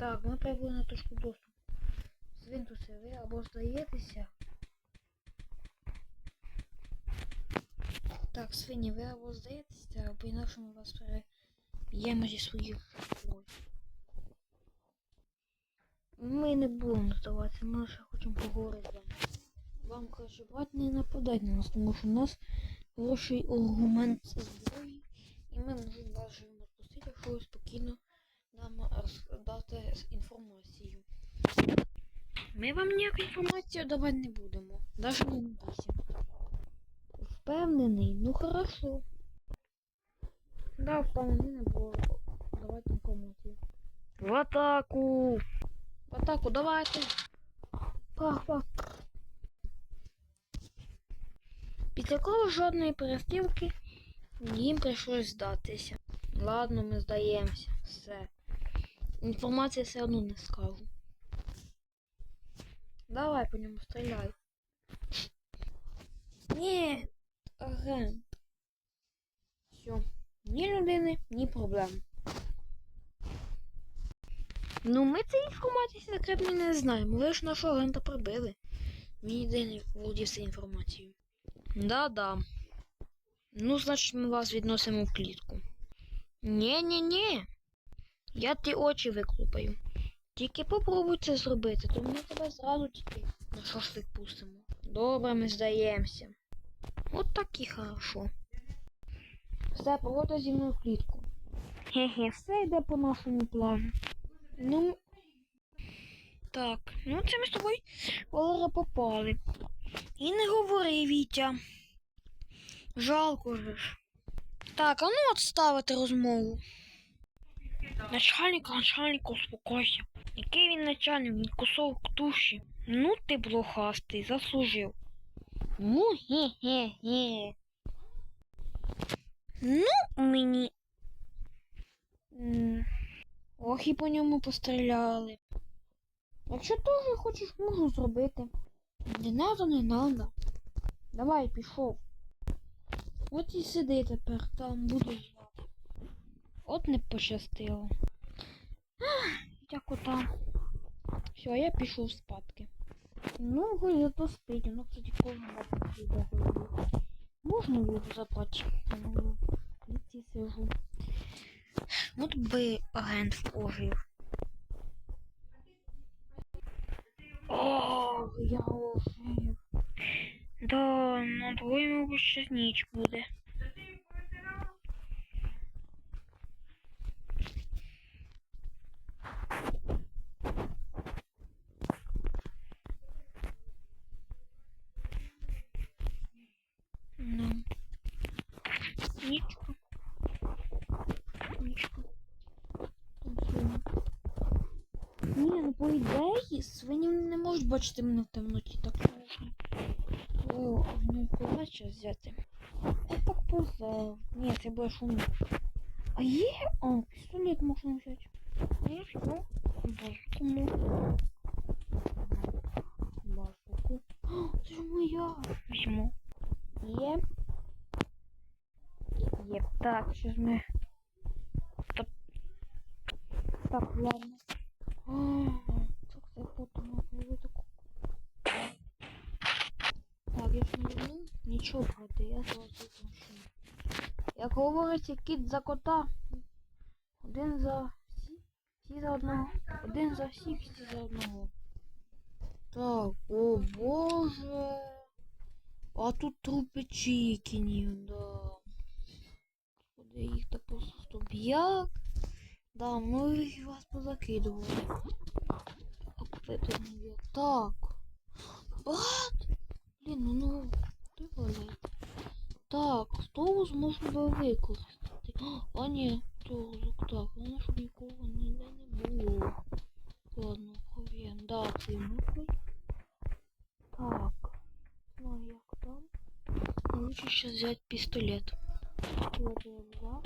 Так, ми прибули на точку доступу. Свинтуси, ви або здаєтеся. Так, свині, ви або здаєтеся, або інакше ми вас переб'ємо зі своїх слов. Ми не будемо здаватися, ми лише хочемо поговорити з вами. Вам краще брати не нападати на нас, тому що у нас хороший аргумент зброї, і ми можемо вас живо відпустити, якщо ви спокійно нам роздати інформацію. Ми вам ніяку інформацію давати не будемо. Навіть не бійся. Впевнений? Ну хорошо. Да, впевнений не було давати інформацію. В атаку! В атаку, давайте! Пах-пах! Після кого жодної перестрілки їм прийшлось здатися. Ладно, ми здаємося. Все. Інформації все одно не скажу. Давай по ньому стріляй. Ні, агент. Все. Ні людини, ні проблем. Ну, ми цієї інформації секретної не знаємо. Ж нашого агента прибили. Він єдиний володів цією інформацією. Да-да. Ну, значить, ми вас відносимо в клітку. Ні-ні-ні. Я ті очі виклупаю. Тільки попробуй це зробити, то ми тебе зразу тільки на шашлик пустимо. Добре, ми здаємося. От так і хорошо. Все, погода зі мною в клітку. Хе-хе, все йде по нашому плану. Ну. Так, ну це ми з тобою Олера попали. І не говори, Вітя. Жалко ж. Так, а ну от ставити розмову. Начальник, начальник, успокойся. Який він начальник, він кусок туші. Ну ти блохастий, заслужив. Ну ге-ге-ге. Ну мені. Ох, і по ньому постріляли. Якщо теж хочеш, можу зробити. Не надо, не надо. Давай, пішов. От і сиди тепер, там буду. От не пощастило. Як там. Все, я пішов спадки. Ну, зато спить, ну, кстати, кожен раз піде. Можна його забрати? Ну, літі сижу. От би агент ожив. Ох, я ожив. Да, на двоє, мабуть, ще ніч буде. Ну. Нічого. Нічого. Там свині. Ні, ну по ідеї свині не можуть бачити мене в темноті, так можна. О, ну зараз взяти? Я так позав. Ні, це буде шумно. А є? О, пістолет можна взяти. Ну, що? Можна. Башку. О, це ж моя. Візьму. Є. Є. Так, сейчас ми. Так ладно. Я таку. Так, я ж не верну. Нічого проти, я золотий машину. Як говориться, кіт за кота. Один за всі, всі за одного. Один за всіх, всі за одного. Так, о боже. А тут трупи чікінів, да. Господи, їх так просто стоп. Да, ну їх вас позакидували. А это не є. Так. Бат! Блін, ну ну. Ти валяй. Так, автобус можна би використати. А ні, то так, воно ж нікого ніде не було. Ладно, хов'єм. Да, це мухой. Так. Ну, як там? Лучше сейчас взять пистолет. Вот я взял.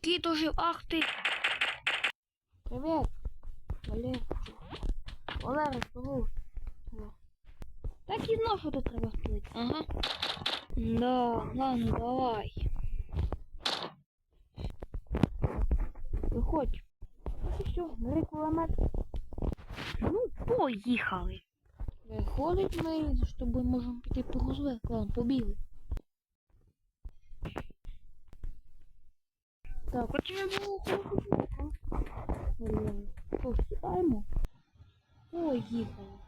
Кит ожив, ах ты! Привет! Валер! Валера, живу! Так і знав, що тут треба вплити. Ага. Да, ладно, давай. Виходь. Ну все, бери кулемет. Ну, поїхали. Виходить ми з тобою можемо піти по розвитку. Ладно, побігли. Так, от я було хорошо. Що, сідаємо? Поїхали.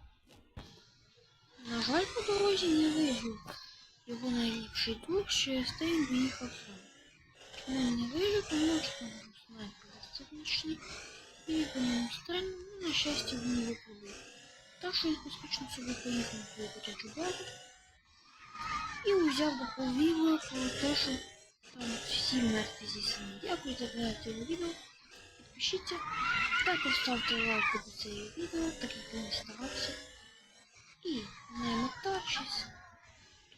На жаль, по дорозі не вижив. Його найліпший друг через день виїхав сам. Чому не вижив, тому що там був снайпер сценічний. І по ньому стрельнув, ну, на щастя, він не випробив. Так що він поспішно собі поїхав на котячу базу. І узяв до відео про те, що там всі мертві зі сім'ї. Дякую за перегляд відео. Підпишіться. Також ставте лайк до цього відео, так як я не старався. І не мотавшись,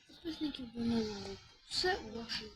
підписників до нового року. Все у вашій.